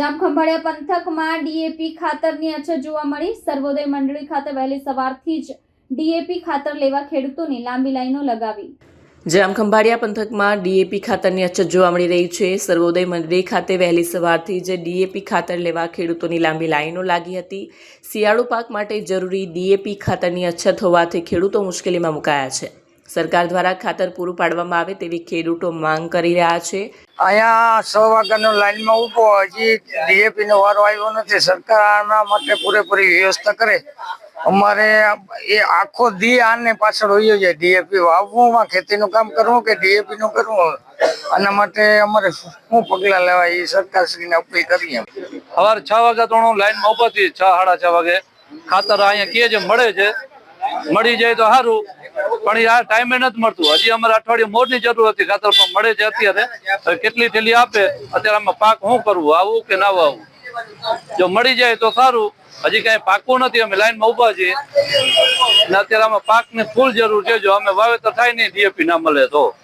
જામખંભાળિયા પંથકમાં ડીએપી ખાતરની અછત જોવા મળી. સર્વોદય મંડળી ખાતે વહેલી સવારથી જ ડીએપી ખાતર લેવા ખેડૂતોની લાંબી લાઈનો લગાવી. જામખંભાળિયા પંથકમાં ડીએપી ખાતરની અછત જોવા મળી રહી છે. સર્વોદય મંડળી ખાતે વહેલી સવારથી જ ડીએપી ખાતર લેવા ખેડૂતોની લાંબી લાઈનો લાગી હતી. શિયાળુ પાક માટે જરૂરી ડીએપી ખાતરની અછત હોવાથી ખેડૂતો મુશ્કેલીમાં મુકાયા છે. સરકાર દ્વારા ખાતર પૂરું પાડવામાં આવે તેવી ખેડૂતો માંગ કરી રહ્યા છે. અહીંયા સો વાગ્યાનો લાઈનમાં ઊભો હજી ડીએપી નો વારો આવ્યો નથી. સરકાર માટે પૂરેપૂરી વ્યવસ્થા કરે. અમારે એ આખો દી આને પાછળ હોઈએ છે ડીએપી વાવવું ખેતીનું કામ કરવું કે ડીએપી નું કરવું? આના માટે અમારે શું પગલાં લેવાય એ સરકારશ્રીને અપીલ કરીએ સવારે છ વાગ્યા તો હું લાઈનમાં ઊભા છ, સાડા છ વાગે. ખાતર અહીંયા કહે છે મળે છે, મળી જાય તો સારું. પણ આ ટાઈમે નથી મળતું. હજી અમારે અઠવાડિયે મોરની જરૂર હતી, ખાતર પણ મળે છે અત્યારે. કેટલી થેલી આપે, અત્યારે આમાં પાક શું કરવું આવું કે ના વાવવું જો મળી જાય તો સારું. હજી કઈ પાકવું નથી, અમે લાઈનમાં ઊભા છીએ. અને અત્યારે આમાં પાકની ફૂલ જરૂર છે. જો અમે વાવેતર થાય નહીં ડીએપી ના મળે તો.